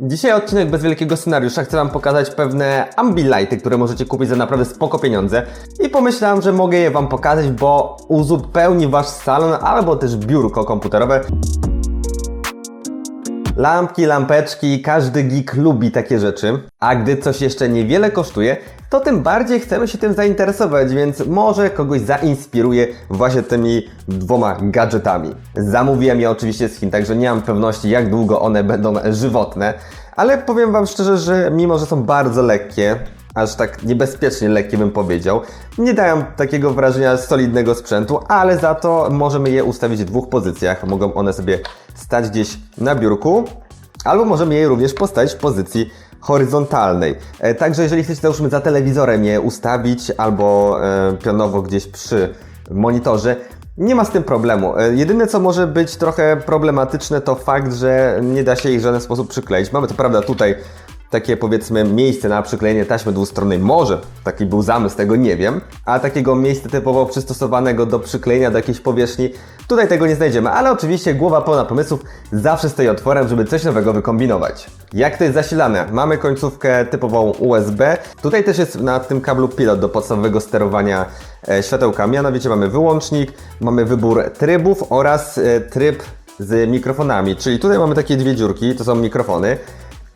Dzisiaj odcinek bez wielkiego scenariusza. Chcę Wam pokazać pewne ambilighty, które możecie kupić za naprawdę spoko pieniądze. I pomyślałem, że mogę je Wam pokazać, bo uzupełni Wasz salon albo też biurko komputerowe. Lampki, lampeczki, każdy geek lubi takie rzeczy. A gdy coś jeszcze niewiele kosztuje, to tym bardziej chcemy się tym zainteresować, więc może kogoś zainspiruje właśnie tymi dwoma gadżetami. Zamówiłem je oczywiście z Chin, także nie mam pewności jak długo one będą żywotne, ale powiem Wam szczerze, że mimo, że są bardzo lekkie, aż tak niebezpiecznie lekkie bym powiedział. Nie dają takiego wrażenia solidnego sprzętu, ale za to możemy je ustawić w dwóch pozycjach. Mogą one sobie stać gdzieś na biurku, albo możemy je również postawić w pozycji horyzontalnej. E, Także jeżeli chcecie załóżmy za telewizorem je ustawić albo e, pionowo gdzieś przy monitorze, nie ma z tym problemu. E, Jedyne co może być trochę problematyczne to fakt, że nie da się ich w żaden sposób przykleić. Mamy to prawda tutaj takie powiedzmy miejsce na przyklejenie taśmy dwustronnej. Może taki był zamysł, tego nie wiem. A takiego miejsca typowo przystosowanego do przyklejenia do jakiejś powierzchni, tutaj tego nie znajdziemy. Ale oczywiście głowa pełna pomysłów zawsze stoi otworem, żeby coś nowego wykombinować. Jak to jest zasilane? Mamy końcówkę typową USB. Tutaj też jest na tym kablu pilot do podstawowego sterowania e, światełkami. Mianowicie mamy wyłącznik, mamy wybór trybów oraz e, tryb z mikrofonami. Czyli tutaj mamy takie dwie dziurki, to są mikrofony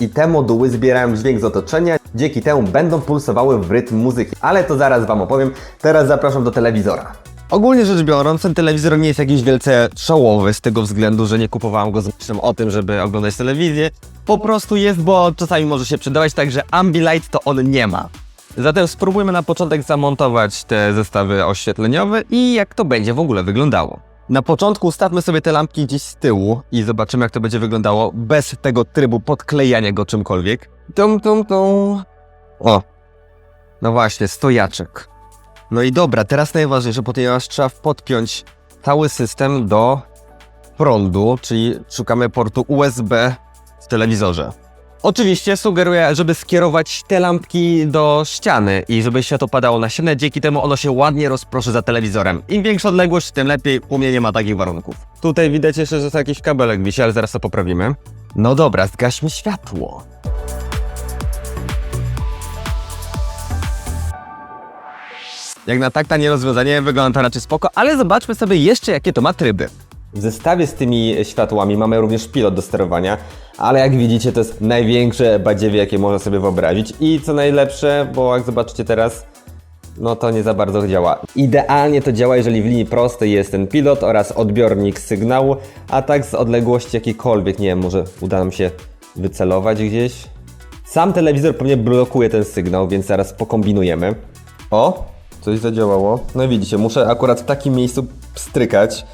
i te moduły zbierają dźwięk z otoczenia, dzięki temu będą pulsowały w rytm muzyki. Ale to zaraz Wam opowiem. Teraz zapraszam do telewizora. Ogólnie rzecz biorąc, ten telewizor nie jest jakiś wielce czołowy z tego względu, że nie kupowałem go z myślą o tym, żeby oglądać telewizję. Po prostu jest, bo czasami może się przydawać, także Ambilight to on nie ma. Zatem spróbujmy na początek zamontować te zestawy oświetleniowe i jak to będzie w ogóle wyglądało. Na początku ustawmy sobie te lampki gdzieś z tyłu i zobaczymy jak to będzie wyglądało bez tego trybu podklejania go czymkolwiek. Tum, tum, tum. O, no właśnie, stojaczek. No i dobra, teraz najważniejsze, ponieważ trzeba podpiąć cały system do prądu, czyli szukamy portu USB w telewizorze. Oczywiście sugeruję, żeby skierować te lampki do ściany i żeby światło padało na ścianę, dzięki temu ono się ładnie rozproszy za telewizorem. Im większa odległość, tym lepiej, u mnie nie ma takich warunków. Tutaj widać jeszcze, że to jakiś kabelek wisi, ale zaraz to poprawimy. No dobra, zgaśmy światło. Jak na tak tanie rozwiązanie wygląda to raczej spoko, ale zobaczmy sobie jeszcze jakie to ma tryby. W zestawie z tymi światłami mamy również pilot do sterowania, ale jak widzicie to jest największe badziewie jakie można sobie wyobrazić i co najlepsze, bo jak zobaczycie teraz, no to nie za bardzo działa. Idealnie to działa, jeżeli w linii prostej jest ten pilot oraz odbiornik sygnału, a tak z odległości jakiejkolwiek, nie wiem, może uda nam się wycelować gdzieś. Sam telewizor pewnie blokuje ten sygnał, więc zaraz pokombinujemy. O, coś zadziałało. No widzicie, muszę akurat w takim miejscu strykać.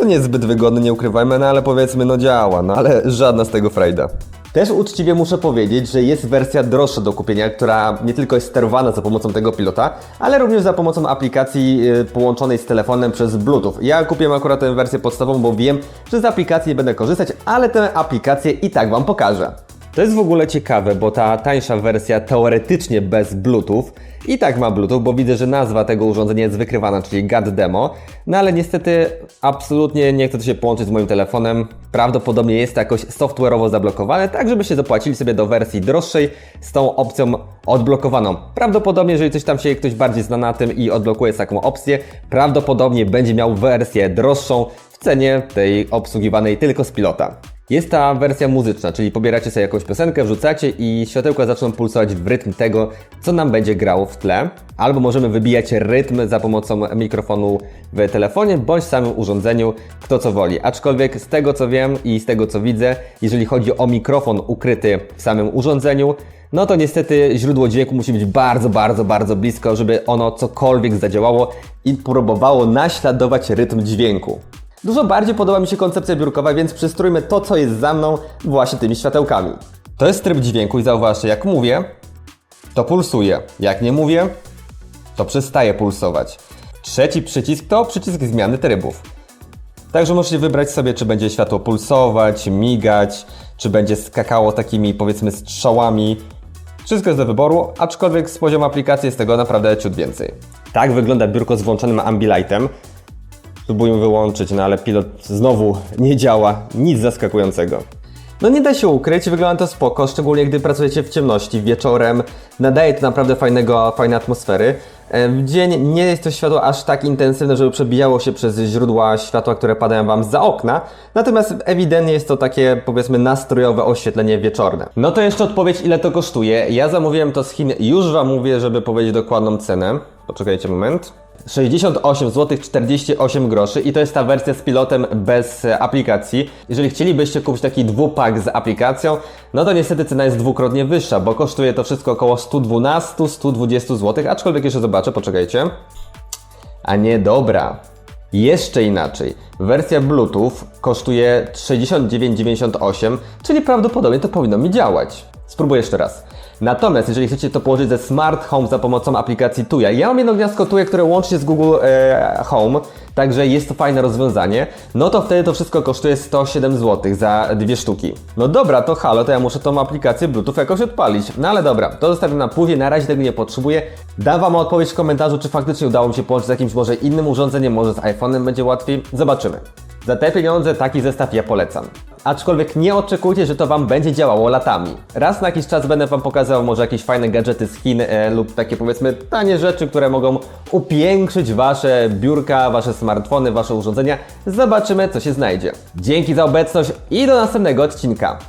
To nie jest zbyt wygodne, nie ukrywajmy, no ale powiedzmy, no działa, no ale żadna z tego frajda. Też uczciwie muszę powiedzieć, że jest wersja droższa do kupienia, która nie tylko jest sterowana za pomocą tego pilota, ale również za pomocą aplikacji y, połączonej z telefonem przez Bluetooth. Ja kupiłem akurat tę wersję podstawową, bo wiem, że z aplikacji nie będę korzystać, ale tę aplikację i tak Wam pokażę. To jest w ogóle ciekawe, bo ta tańsza wersja teoretycznie bez Bluetooth i tak ma Bluetooth, bo widzę, że nazwa tego urządzenia jest wykrywana, czyli GAD Demo, no ale niestety absolutnie nie chce to się połączyć z moim telefonem. Prawdopodobnie jest to jakoś software'owo zablokowane, tak żebyście zapłacili sobie do wersji droższej z tą opcją odblokowaną. Prawdopodobnie, jeżeli coś tam się ktoś bardziej zna na tym i odblokuje taką opcję, prawdopodobnie będzie miał wersję droższą w cenie tej obsługiwanej tylko z pilota. Jest ta wersja muzyczna, czyli pobieracie sobie jakąś piosenkę, wrzucacie i światełka zaczną pulsować w rytm tego, co nam będzie grało w tle. Albo możemy wybijać rytm za pomocą mikrofonu w telefonie, bądź samym urządzeniu, kto co woli. Aczkolwiek z tego co wiem i z tego co widzę, jeżeli chodzi o mikrofon ukryty w samym urządzeniu, no to niestety źródło dźwięku musi być bardzo, bardzo, bardzo blisko, żeby ono cokolwiek zadziałało i próbowało naśladować rytm dźwięku. Dużo bardziej podoba mi się koncepcja biurkowa, więc przystrójmy to, co jest za mną, właśnie tymi światełkami. To jest tryb dźwięku i zauważcie, jak mówię, to pulsuje. Jak nie mówię, to przestaje pulsować. Trzeci przycisk to przycisk zmiany trybów. Także możecie wybrać sobie, czy będzie światło pulsować, migać, czy będzie skakało takimi powiedzmy strzałami. Wszystko jest do wyboru, aczkolwiek z poziomu aplikacji jest tego naprawdę ciut więcej. Tak wygląda biurko z włączonym Ambilightem. Spróbujmy wyłączyć, no ale pilot znowu nie działa. Nic zaskakującego. No nie da się ukryć, wygląda to spoko, szczególnie gdy pracujecie w ciemności, wieczorem. Nadaje to naprawdę fajnego, fajnej atmosfery. W dzień nie jest to światło aż tak intensywne, żeby przebijało się przez źródła światła, które padają Wam za okna. Natomiast ewidentnie jest to takie, powiedzmy, nastrojowe oświetlenie wieczorne. No to jeszcze odpowiedź, ile to kosztuje. Ja zamówiłem to z Chin, już Wam mówię, żeby powiedzieć dokładną cenę. Poczekajcie moment. 68 zł 48 groszy i to jest ta wersja z pilotem bez e, aplikacji. Jeżeli chcielibyście kupić taki dwupak z aplikacją, no to niestety cena jest dwukrotnie wyższa, bo kosztuje to wszystko około 112-120 zł, aczkolwiek jeszcze zobaczę, poczekajcie. A nie, dobra. Jeszcze inaczej. Wersja Bluetooth kosztuje 69,98, czyli prawdopodobnie to powinno mi działać. Spróbuję jeszcze raz. Natomiast jeżeli chcecie to położyć ze Smart Home za pomocą aplikacji Tuya, ja mam jedno gniazdko Tuya, które łączy się z Google e, Home, także jest to fajne rozwiązanie, no to wtedy to wszystko kosztuje 107 zł za dwie sztuki. No dobra, to halo, to ja muszę tą aplikację Bluetooth jakoś odpalić. No ale dobra, to zostawię na później, na razie tego nie potrzebuję. Dam Wam odpowiedź w komentarzu, czy faktycznie udało mi się połączyć z jakimś może innym urządzeniem, może z iPhone'em będzie łatwiej. Zobaczymy. Za te pieniądze taki zestaw ja polecam. Aczkolwiek nie oczekujcie, że to Wam będzie działało latami. Raz na jakiś czas będę Wam pokazywał może jakieś fajne gadżety z Chin e, lub takie powiedzmy tanie rzeczy, które mogą upiększyć Wasze biurka, Wasze smartfony, Wasze urządzenia. Zobaczymy, co się znajdzie. Dzięki za obecność i do następnego odcinka.